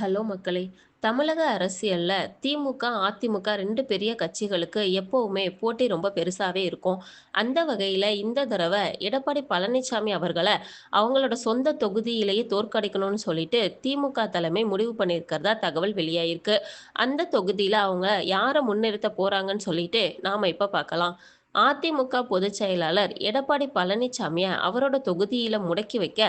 Hello மக்களே! தமிழக அரசியலில் திமுக, அதிமுக ரெண்டு பெரிய கட்சிகளுக்கு எப்போவுமே போட்டி ரொம்ப பெருசாகவே இருக்கும். அந்த வகையில் இந்த தடவை எடப்பாடி பழனிசாமி அவர்களை அவங்களோட சொந்த தொகுதியிலேயே தோற்கடிக்கணும்னு சொல்லிட்டு திமுக தலைமை முடிவு பண்ணியிருக்கிறதா தகவல் வெளியாயிருக்கு. அந்த தொகுதியில் அவங்க யாரை முன்னிறுத்த போகிறாங்கன்னு சொல்லிட்டு நாம் இப்போ பார்க்கலாம். அதிமுக பொதுச் செயலாளர் எடப்பாடி பழனிசாமியை அவரோட தொகுதியில் முடக்கி வைக்க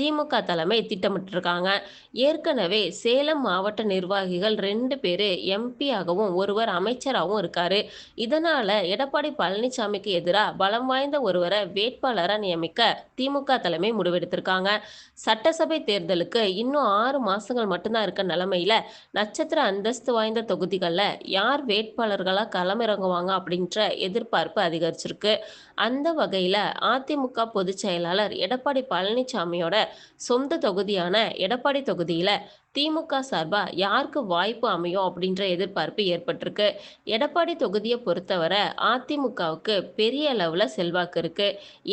திமுக தலைமை திட்டமிட்டிருக்காங்க. ஏற்கனவே சேலம் மாவட்ட நிர்வாகிகள் ரெண்டு பேர் எம்.பி.யாகவும், ஒருவர் அமைச்சராகவும் இருக்காரு. இதனால எடப்பாடி பழனிசாமிக்கு எதிராக பலம் வாய்ந்த ஒருவரை வேட்பாளராக நியமிக்க திமுக தலைமை முடிவெடுத்திருக்காங்க. சட்டசபை தேர்தலுக்கு இன்னும் ஆறு மாசங்கள் மட்டும்தான் இருக்க நிலைமையில நட்சத்திர அந்தஸ்து வாய்ந்த தொகுதிகளில் யார் வேட்பாளர்களாக களமிறங்குவாங்க அப்படின்ற எதிர்பார்ப்பு அதிகரிச்சிருக்கு. அந்த வகையில் அதிமுக பொதுச் செயலாளர் எடப்பாடி பழனிசாமியோட சொந்த தொகுதியான எடப்பாடி தொகுதியில திமுக சார்பாக யாருக்கு வாய்ப்பு அமையும் அப்படின்ற எதிர்பார்ப்பு ஏற்பட்டிருக்கு. எடப்பாடி தொகுதியை பொறுத்தவரை அதிமுகவுக்கு பெரிய அளவில் செல்வாக்கு இருக்கு.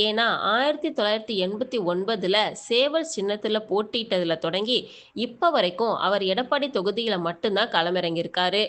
ஏன்னா 1989ல சேவல் சின்னத்தில் போட்டியிட்டதில் தொடங்கி இப்போ வரைக்கும் அவர் எடப்பாடி தொகுதியில் மட்டும்தான் களமிறங்கியிருக்காரு.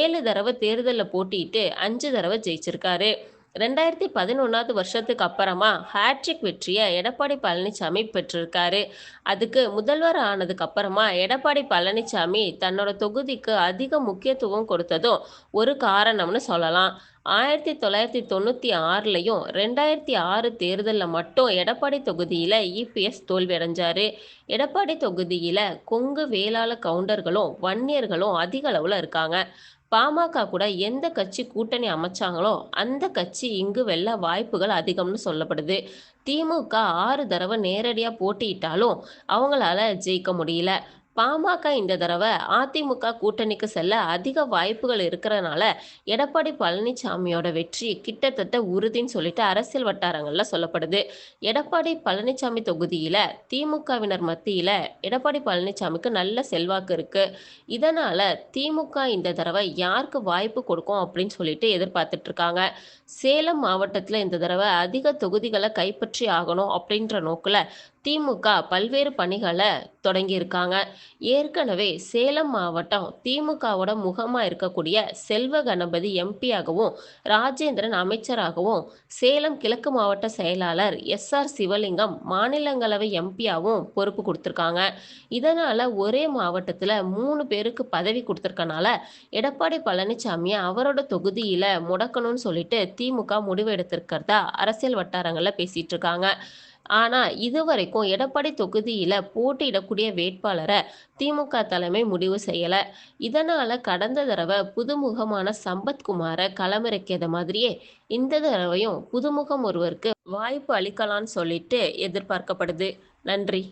ஏழு தடவை தேர்தலில் போட்டியிட்டு அஞ்சு தடவை ஜெயிச்சிருக்காரு. 2011வது வருஷத்துக்கு அப்புறமா ஹேட்ரிக் வெற்றியை எடப்பாடி பழனிசாமி பெற்றிருக்காரு. அதுக்கு முதல்வர் ஆனதுக்கு அப்புறமா எடப்பாடி பழனிசாமி தன்னோட தொகுதிக்கு அதிக முக்கியத்துவம் கொடுத்ததும் ஒரு காரணம்னு சொல்லலாம். ஆயிரத்தி தொள்ளாயிரத்தி தொண்ணூற்றி ஆறுலையும் ரெண்டாயிரத்தி ஆறு தேர்தலில் மட்டும் எடப்பாடி தொகுதியில இ.பி.எஸ். தோல்வியடைஞ்சார் எடப்பாடி தொகுதியில கொங்கு வேளாள கவுண்டர்களும், வன்னியர்களும் அதிக அளவுல இருக்காங்க. பா.ம.க. கூட எந்த கட்சி கூட்டணி அமைச்சாங்களோ அந்த கட்சி இங்கு வெல்ல வாய்ப்புகள் அதிகம்னு சொல்லப்படுது. தி.மு.க. ஆறு தடவை நேரடியாக போட்டியிட்டாலும் அவங்களால ஜெயிக்க முடியல. பா.ம.க. இந்த தடவை அதிமுக கூட்டணிக்கு செல்ல அதிக வாய்ப்புகள் இருக்கிறனால எடப்பாடி பழனிசாமியோட வெற்றி கிட்டத்தட்ட உறுதின்னு சொல்லிட்டு அரசியல் வட்டாரங்கள்ல சொல்லப்படுது. எடப்பாடி பழனிசாமி தொகுதியில தி.மு.க.வினர் மத்தியில எடப்பாடி பழனிசாமிக்கு நல்ல செல்வாக்கு இருக்கு. இதனால தி.மு.க. இந்த தடவை யாருக்கு வாய்ப்பு கொடுக்கும் அப்படின்னு சொல்லிட்டு எதிர்பார்த்துட்டு இருக்காங்க. சேலம் மாவட்டத்துல இந்த தடவை அதிக தொகுதிகளை கைப்பற்றி ஆகணும் அப்படின்ற நோக்குல தி.மு.க. பல்வேறு பணிகளை தொடங்கியிருக்காங்க. ஏற்கனவே சேலம் மாவட்டம் தி.மு.க.வோட முகமாக இருக்கக்கூடிய செல்வ கணபதி எம்.பி.யாகவும், ராஜேந்திரன் அமைச்சராகவும், சேலம் கிழக்கு மாவட்ட செயலாளர் எஸ். ஆர். சிவலிங்கம் மாநிலங்களவை எம்பியாகவும் பொறுப்பு கொடுத்துருக்காங்க இதனால் ஒரே மாவட்டத்தில் மூணு பேருக்கு பதவி கொடுத்துருக்கனால எடப்பாடி பழனிசாமியை அவரோட தொகுதியில் முடக்கணும்னு சொல்லிட்டு தி.மு.க. முடிவு எடுத்திருக்கிறதா அரசியல் வட்டாரங்களில் பேசிகிட்டு இருக்காங்க. ஆனா இதுவரைக்கும் எடப்பாடி தொகுதியில போட்டியிடக்கூடிய வேட்பாளரை தி.மு.க. தலைமை முடிவு செய்யல. இதனால கடந்த தடவை புதுமுகமான சம்பத்குமாரை களமிறக்கியது மாதிரியே இந்த தடவையும் புதுமுகம் ஒருவருக்கு வாய்ப்பு அளிக்கலாம்னு சொல்லிட்டு எதிர்பார்க்கப்படுது. நன்றி.